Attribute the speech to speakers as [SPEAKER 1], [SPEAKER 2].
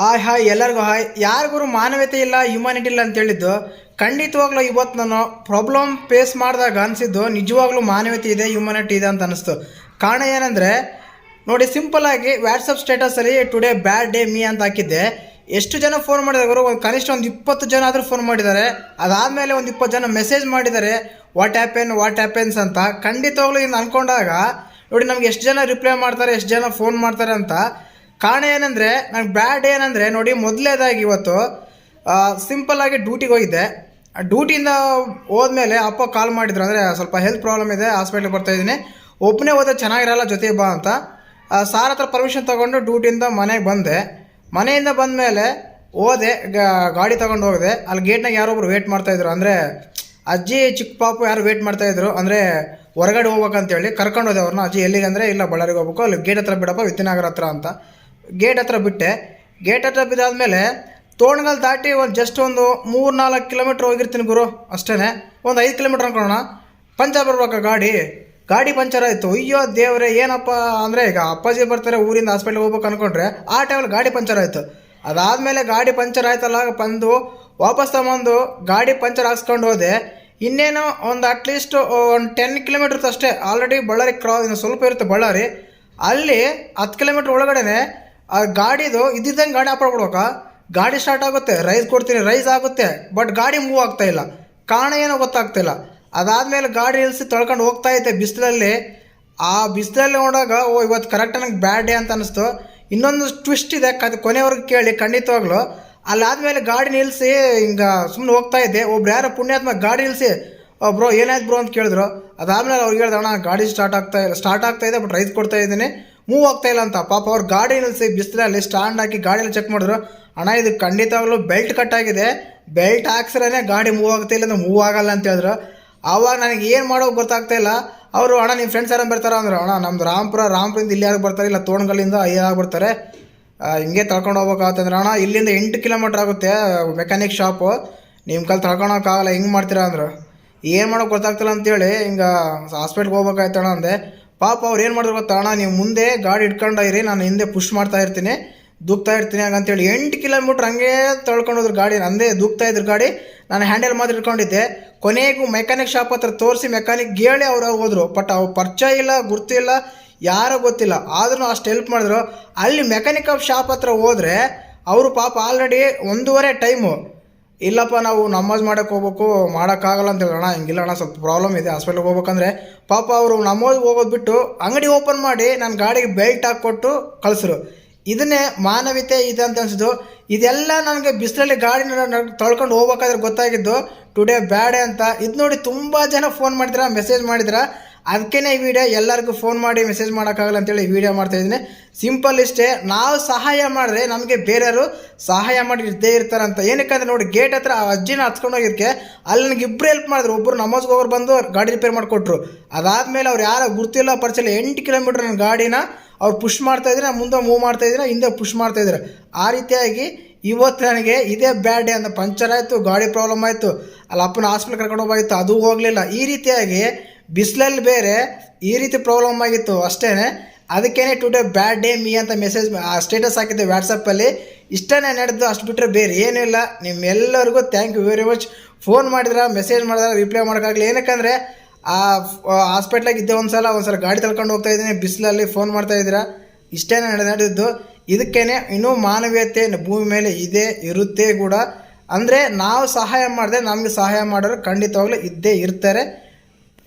[SPEAKER 1] Hi hi, ಎಲ್ಲರಿಗೂ hi. ಯಾರಿಗೂ ಮಾನವೀಯತೆ ಇಲ್ಲ ಹ್ಯುಮಾನಿಟಿ ಇಲ್ಲ ಅಂತ ಹೇಳಿದ್ದು, ಖಂಡಿತವಾಗ್ಲೂ ಇವತ್ತು ನಾನು ಪ್ರಾಬ್ಲಮ್ ಫೇಸ್ ಮಾಡಿದಾಗ ಅನಿಸಿದ್ದು ನಿಜವಾಗ್ಲೂ ಮಾನವೀಯತೆ ಇದೆ ಹ್ಯುಮಾನಿಟಿ ಇದೆ ಅಂತ ಅನಿಸ್ತು. ಕಾರಣ ಏನಂದರೆ, ನೋಡಿ ಸಿಂಪಲ್ ಆಗಿ ಸ್ಟೇಟಸ್ ಸ್ಟೇಟಸಲ್ಲಿ ಟುಡೇ ಬ್ಯಾಡ್ ಡೇ ಮೀ ಅಂತ ಹಾಕಿದ್ದೆ. ಎಷ್ಟು ಜನ ಫೋನ್ ಮಾಡಿದಾರೆ ಒಂದು ಕನಿಷ್ಠ ಒಂದು ಇಪ್ಪತ್ತು ಜನ ಆದರೂ ಫೋನ್ ಮಾಡಿದ್ದಾರೆ. ಅದಾದಮೇಲೆ ಒಂದು ಇಪ್ಪತ್ತು ಜನ ಮೆಸೇಜ್ ಮಾಡಿದ್ದಾರೆ ವಾಟ್ ಆ್ಯಪೆನ್ ವಾಟ್ ಆ್ಯಪೆನ್ಸ್ ಅಂತ. ಖಂಡಿತವಾಗ್ಲೂ ಇನ್ನು ಅಂದ್ಕೊಂಡಾಗ ನೋಡಿ, ನಮ್ಗೆ ಎಷ್ಟು ಜನ ರಿಪ್ಲೈ ಮಾಡ್ತಾರೆ, ಎಷ್ಟು ಜನ ಫೋನ್ ಮಾಡ್ತಾರೆ ಅಂತ ಕಾರಣ ಏನಂದರೆ, ನನಗೆ ಬ್ಯಾಡ್ ಏನಂದರೆ, ನೋಡಿ ಮೊದಲೇದಾಗಿ ಇವತ್ತು ಸಿಂಪಲ್ಲಾಗಿ ಡ್ಯೂಟಿಗೆ ಹೋಗಿದ್ದೆ. ಡ್ಯೂಟಿಯಿಂದ ಹೋದ್ಮೇಲೆ ಅಪ್ಪ ಕಾಲ್ ಮಾಡಿದ್ರು, ಅಂದರೆ ಸ್ವಲ್ಪ ಹೆಲ್ತ್ ಪ್ರಾಬ್ಲಮ್ ಇದೆ ಹಾಸ್ಪಿಟ್ಲಿಗೆ ಬರ್ತಾ ಇದ್ದೀನಿ. ಒಬ್ಬನೇ ಹೋದ್ರೆ ಚೆನ್ನಾಗಿರಲ್ಲ ಜೊತೆ ಬಾ ಅಂತ. ಸಾರ್ ಹತ್ರ ಪರ್ಮಿಷನ್ ತೊಗೊಂಡು ಡ್ಯೂಟಿಯಿಂದ ಮನೆಗೆ ಬಂದೆ. ಮನೆಯಿಂದ ಬಂದ ಮೇಲೆ ಹೋದೆ ಗಾಡಿ ತೊಗೊಂಡು ಹೋಗಿದೆ ಅಲ್ಲಿ ಗೇಟ್ನಾಗ ಯಾರೊಬ್ರು ವೇಟ್ ಮಾಡ್ತಾಯಿದ್ರು ಅಂದರೆ, ಅಜ್ಜಿ, ಚಿಕ್ಕ ಪಾಪು ಯಾರು ವೇಟ್ ಮಾಡ್ತಾಯಿದ್ರು ಅಂದರೆ, ಹೊರಗಡೆ ಹೋಗ್ಬೇಕಂತೇಳಿ ಕರ್ಕೊಂಡು ಹೋದೆ ಅವ್ರನ್ನ ಅಜ್ಜಿ ಎಲ್ಲಿಗೆ ಅಂದರೆ, ಇಲ್ಲ ಬಳ್ಳಾರಿಗೆ ಹೋಗ್ಬೇಕು. ಅಲ್ಲಿ ಗೇಟ್ ಹತ್ರ ಬಿಡಪ್ಪ, ವಿದ್ಯಾನಗರ ಹತ್ರ ಅಂತ. ಗೇಟ್ ಹತ್ರ ಬಿಟ್ಟೆ. ಗೇಟ್ ಹತ್ರ ಬಿದ್ದಾದ್ಮೇಲೆ ತೋಣಗಲ್ ದಾಟಿ ಒಂದು ಜಸ್ಟ್ ಒಂದು ಮೂರು ನಾಲ್ಕು ಕಿಲೋಮೀಟ್ರ್ ಹೋಗಿರ್ತೀನಿ ಗುರು. ಅಷ್ಟೇ ಒಂದು ಐದು ಕಿಲೋಮೀಟ್ರ್ ಅನ್ಕೊಳ್ಳೋಣ. ಪಂಚರ್ ಬರ್ಬೇಕಾ ಗಾಡಿ. ಗಾಡಿ ಪಂಚರ್ ಆಯಿತು. ಅಯ್ಯೋ ದೇವ್ರೆ, ಏನಪ್ಪ ಅಂದರೆ ಈಗ ಅಪ್ಪಾಜಿ ಬರ್ತಾರೆ, ಊರಿಂದ ಹಾಸ್ಪಿಟ್ಲಿಗೆ ಹೋಗ್ಬೇಕು ಅಂದ್ಕೊಂಡ್ರೆ ಆ ಟೈಮಲ್ಲಿ ಗಾಡಿ ಪಂಚರ್ ಆಯಿತು. ಅದಾದಮೇಲೆ ಗಾಡಿ ಪಂಚರ್ ಆಯ್ತಲ್ಲ ಬಂದು ವಾಪಸ್ ತಗೊಂಬಂದು ಗಾಡಿ ಪಂಚರ್ ಹಾಕ್ಸ್ಕೊಂಡು ಹೋದೆ. ಇನ್ನೇನು ಒಂದು ಅಟ್ಲೀಸ್ಟ್ ಒಂದು ಟೆನ್ ಕಿಲೋಮೀಟರ್ಸ್ ಅಷ್ಟೇ. ಆಲ್ರೆಡಿ ಬಳ್ಳಾರಿ ಕ್ರಾ ಸ್ವಲ್ಪ ಇರುತ್ತೆ ಬಳ್ಳಾರಿ. ಅಲ್ಲಿ ಹತ್ತು ಕಿಲೋಮೀಟ್ರ್ ಒಳಗಡೆನೆ ಆ ಗಾಡಿದು ಇದ್ದಿದ್ದಂಗೆ ಗಾಡಿ ಹಾಪಾಡ್ಬಿಡ್ಬೇಕ ಗಾಡಿ ಸ್ಟಾರ್ಟ್ ಆಗುತ್ತೆ ರೈಸ್ ಕೊಡ್ತೀನಿ ರೈಸ್ ಆಗುತ್ತೆ ಬಟ್ ಗಾಡಿ ಮೂವ್ ಆಗ್ತಾ ಇಲ್ಲ. ಕಾರಣ ಏನೋ ಗೊತ್ತಾಗ್ತಿಲ್ಲ ಅದಾದಮೇಲೆ ಗಾಡಿ ಇಳಿಸಿ ತೊಳ್ಕೊಂಡು ಹೋಗ್ತಾ ಇದ್ದೆ ಬಿಸಿಲಲ್ಲಿ. ಆ ಬಿಸಿಲಲ್ಲಿ ನೋಡಾಗ ಓ, ಇವತ್ತು ಕರೆಕ್ಟ್ ನನಗೆ ಬ್ಯಾಡ್ ಡೇ ಅಂತ ಅನಿಸ್ತು. ಇನ್ನೊಂದು ಟ್ವಿಸ್ಟ್ ಇದೆ, ಕದ್, ಕೊನೆವರೆಗೂ ಕೇಳಿ, ಖಂಡಿತವಾಗ್ಲು. ಅಲ್ಲಾದಮೇಲೆ ಗಾಡಿ ನಿಲ್ಲಿಸಿ ಹಿಂಗೆ ಸುಮ್ಮನೆ ಹೋಗ್ತಾ ಇದ್ದೆ. ಒಬ್ರು ಯಾರೋ ಪುಣ್ಯಾತ್ಮ ಗಾಡಿ ನಿಲ್ಲಿಸಿ ಬ್ರೋ, ಏನಾಯ್ತು ಬ್ರೋ ಅಂತ ಕೇಳಿದ್ರು. ಅದಾದಮೇಲೆ ಅವ್ರು ಹೇಳ್ದೆ ಗಾಡಿ ಸ್ಟಾರ್ಟ್ ಆಗ್ತಾ ಸ್ಟಾರ್ಟ್ ಆಗ್ತಾ ಇದೆ ಬಟ್ ರೈಸ್ ಕೊಡ್ತಾ ಇದ್ದೀನಿ. ಮೂವ್ ಆಗ್ತಾ ಇಲ್ಲ ಅಂತ. ಪಾಪ ಅವ್ರು ಗಾಡಿ ನಿಲ್ಲಿಸಿ ಬಿಸಿಲಲ್ಲಿ ಸ್ಟ್ಯಾಂಡ್ ಹಾಕಿ ಗಾಡಿಯಲ್ಲಿ ಚೆಕ್ ಮಾಡಿದ್ರು, ಅಣ್ಣ, ಇದು ಖಂಡಿತವಾಗ್ಲೂ ಬೆಲ್ಟ್ ಕಟ್ ಆಗಿದೆ. ಬೆಲ್ಟ್ ಹಾಕ್ಸ್ರೇ ಗಾಡಿ ಮೂವ್ ಆಗ್ತಾ ಇಲ್ಲ ಅಂದ್ರೆ ಮೂವ್ ಆಗಲ್ಲ ಅಂತ ಹೇಳಿದ್ರು. ಆವಾಗ ನನಗೆ ಏನು ಮಾಡೋಕೆ ಗೊತ್ತಾಗ್ತಾ ಇಲ್ಲ. ಅವರು, ಅಣ್ಣ ನಿಮ್ಮ ಫ್ರೆಂಡ್ಸ್ ಯಾರು ಬರ್ತಾರ? ಅಂದ್ರೆ. ಅಣ್ಣ, ನಮ್ದು ರಾಮ್ಪುರ, ರಾಮ್ಪುರದಿಂದ ಇಲ್ಲಿ ಯಾರು ಬರ್ತಾರೆ? ಇಲ್ಲ, ತೋಣ್ಗಲ್ಲಿಂದ ಐಯಾರು ಬರ್ತಾರೆ? ಹಿಂಗೆ ತಳ್ಕೊಂಡು ಹೋಗ್ಬೇಕಾಗತ್ತಂದ್ರೆ ಅಣ್ಣ, ಇಲ್ಲಿಂದ ಎಂಟು ಕಿಲೋಮೀಟ್ರ್ ಆಗುತ್ತೆ ಮೆಕ್ಯಾನಿಕ್ ಶಾಪು ನಿಮ್ಮ ಕಲ್ ತಳ್ಕೊಳಕ್ಕಾಗಲ್ಲ ಹಿಂಗೆ ಮಾಡ್ತೀರಾ? ಅಂದರು. ಏನು ಮಾಡೋಕೆ ಗೊತ್ತಾಗ್ತಿಲ್ಲ ಅಂತೇಳಿ ಹಿಂಗೆ ಹಾಸ್ಪಿಟ್ಲ್ಗೆ ಹೋಗ್ಬೇಕಾಯ್ತಣ್ಣ ಅಂದೆ. ಪಾಪ ಅವ್ರು ಏನು ಮಾಡಿದ್ರು ಗೊತ್ತಾ ಅಣ್ಣ? ನೀವು ಮುಂದೆ ಗಾಡಿ ಇಟ್ಕೊಂಡಿರಿ ನಾನು ಹಿಂದೆ ಪುಷ್ ಮಾಡ್ತಾ ಇರ್ತೀನಿ, ದೂಕ್ತಾ ಇರ್ತೀನಿ ಹಾಗಂತೇಳಿ ಎಂಟು ಕಿಲೋಮೀಟ್ರ್ ಹಂಗೆ ಹೋದ್ರು ಗಾಡಿ, ನಂದೇ ದೂಕ್ತಾ ಇದ್ರು ಗಾಡಿ. ನಾನು ಹ್ಯಾಂಡಲ್ ಮಾತ್ರ ಇಟ್ಕೊಂಡಿದ್ದೆ. ಕೊನೆಗೂ ಮೆಕ್ಯಾನಿಕ್ ಶಾಪ್ ಹತ್ರ ತೋರಿಸಿ ಮೆಕ್ಯಾನಿಕ್ ಗೇಳೆ ಅವ್ರು ಹೋದ್ರು. ಬಟ್ ಅವ್ರು ಪರಿಚಯ ಇಲ್ಲ ಗುರ್ತಿಲ್ಲ ಯಾರೋ ಗೊತ್ತಿಲ್ಲ. ಆದ್ರೂ ಅಷ್ಟು ಹೆಲ್ಪ್ ಮಾಡಿದ್ರು. ಅಲ್ಲಿ ಮೆಕ್ಯಾನಿಕ್ ಶಾಪ್ ಹತ್ರ ಹೋದರೆ, ಅವರು ಪಾಪ ಆಲ್ರೆಡಿ ಒಂದೂವರೆ ಟೈಮು ಇಲ್ಲಪ್ಪ, ನಾವು ನಮಾಜ್ ಮಾಡಕ್ಕೆ ಹೋಗ್ಬೇಕು, ಮಾಡೋಕ್ಕಾಗಲ್ಲ ಅಂತ ಹೇಳೋಣ, ಹಿಂಗಿಲ್ಲ ಅಣ್ಣ, ಸ್ವಲ್ಪ ಪ್ರಾಬ್ಲಮ್ ಇದೆ ಹಾಸ್ಪಿಟ್ಲಿಗೆ ಹೋಗ್ಬೇಕಂದ್ರೆ. ಪಾಪ ಅವರು ನಮಾಜ್ ಹೋಗೋದು ಬಿಟ್ಟು ಅಂಗಡಿ ಓಪನ್ ಮಾಡಿ ನನ್ನ ಗಾಡಿಗೆ ಬೆಲ್ಟ್ ಹಾಕ್ಕೊಟ್ಟು ಕಳಿಸ್ರು. ಇದನ್ನೇ ಮಾನವೀಯತೆ ಇದೆ ಅಂತ ಅನಿಸಿದ್ದು. ಇದೆಲ್ಲ ನನಗೆ ಬಿಸಿಲಲ್ಲಿ ಗಾಡಿನ ತೊಳ್ಕೊಂಡು ಹೋಗ್ಬೇಕಾದ್ರೆ ಗೊತ್ತಾಗಿದ್ದು ಟುಡೇ ಬ್ಯಾಡೆ ಅಂತ. ಇದು ನೋಡಿ ತುಂಬ ಜನ ಫೋನ್ ಮಾಡಿದ್ರ ಮೆಸೇಜ್ ಮಾಡಿದ್ರ. ಅದಕ್ಕೇ ಈ ವಿಡಿಯೋ ಎಲ್ಲರಿಗೂ ಫೋನ್ ಮಾಡಿ ಮೆಸೇಜ್ ಮಾಡೋಕ್ಕಾಗಲ್ಲ ಅಂತೇಳಿ ವಿಡಿಯೋ ಮಾಡ್ತಾ ಇದ್ದೀನಿ. ಸಿಂಪಲ್ ಇಷ್ಟೇ. ನಾವು ಸಹಾಯ ಮಾಡಿದ್ರೆ ನಮಗೆ ಬೇರೆಯವರು ಸಹಾಯ ಮಾಡಿ ಇದ್ದೇ ಏನಕ್ಕೆ ಏನಕ್ಕಂದ್ರೆ ನೋಡಿ ಗೇಟ್ ಹತ್ರ ಆ ಅಜ್ಜಿನ ಹಚ್ಕೊಂಡು ಹೋಗಿದ್ದಕ್ಕೆ ಅಲ್ಲಿ ನನಗೆ ಇಬ್ಬರು ಹೆಲ್ಪ್ ಮಾಡಿದ್ರು. ಒಬ್ಬರು ನಮಾಜ್ಗೆ ಹೋಗೋರು ಬಂದು ಗಾಡಿ ರಿಪೇರ್ ಮಾಡಿಕೊಟ್ರು. ಅದಾದಮೇಲೆ ಅವ್ರು ಯಾರೋ ಗುರ್ತಿಲ್ಲ, ಪರಿಚಯ ಎಂಟು ಕಿಲೋಮೀಟ್ರ್ ನನ್ನ ಗಾಡಿನ ಅವ್ರು ಪುಷ್ ಮಾಡ್ತಾ ಇದ್ರೆ. ನಾನು ಮುಂದೆ ಮೂವ್ ಮಾಡ್ತಾ ಇದ್ದೀನಿ ಹಿಂದೆ ಪುಷ್ ಮಾಡ್ತಾ ಇದ್ದಾರೆ ಆ ರೀತಿಯಾಗಿ ಇವತ್ತು ನನಗೆ ಇದೇ ಬ್ಯಾಡ್ ಡೇ ಅಂತ ಪಂಚರ್ ಆಯಿತು, ಗಾಡಿ ಪ್ರಾಬ್ಲಮ್ ಆಯಿತು. ಅಲ್ಲಿ ಅಪ್ಪನ ಹಾಸ್ಪಿಟ್ಲ್ ಕರ್ಕೊಂಡು ಹೋಗಿತ್ತು ಅದು ಹೋಗಲಿಲ್ಲ. ಈ ರೀತಿಯಾಗಿ ಬಿಸಿಲಲ್ಲಿ ಬೇರೆ ಈ ರೀತಿ ಪ್ರಾಬ್ಲಮ್ ಆಗಿತ್ತು ಅಷ್ಟೇ ಅದಕ್ಕೇನೆ ಟುಡೇ ಬ್ಯಾಡ್ ಡೇ ಮೀ ಅಂತ ಮೆಸೇಜ್ ಸ್ಟೇಟಸ್ ಹಾಕಿದ್ದೆ ವಾಟ್ಸಪ್ಪಲ್ಲಿ ಇಷ್ಟೇ ನಡೆದು ಅಷ್ಟು ಬಿಟ್ಟರೆ ಬೇರೆ ಏನೂ ಇಲ್ಲ. ನಿಮ್ಮೆಲ್ಲರಿಗೂ thank you very much phone ಮಾಡಿದ್ರೆ ಮೆಸೇಜ್ ಮಾಡಿದ್ರೆ ರಿಪ್ಲೈ ಮಾಡೋಕ್ಕಾಗಲಿ ಏನಕ್ಕಂದರೆ, ಆ ಹಾಸ್ಪಿಟ್ಲಾಗ ಇದ್ದೆ ಒಂದು ಸಲ ಒಂದು ಸಲ ಗಾಡಿ ತಳ್ಕೊಂಡು ಹೋಗ್ತಾ ಇದ್ದೀನಿ. ಬಿಸಿಲಲ್ಲಿ ಫೋನ್ ಮಾಡ್ತಾ ಇದ್ದೀರ? ಇಷ್ಟೇ ನಡೆ, ನಡೆದಿದ್ದು. ಇದಕ್ಕೇನೆ ಇನ್ನೂ ಮಾನವೀಯತೆ ಭೂಮಿ ಮೇಲೆ ಇದೆ, ಇರುತ್ತೆ ಕೂಡ. ಅಂದರೆ ನಾವು ಸಹಾಯ ಮಾಡಿದ್ರೆ ನಮಗೆ ಸಹಾಯ ಮಾಡೋರು ಖಂಡಿತವಾಗ್ಲೂ ಇದ್ದೇ ಇರ್ತಾರೆ.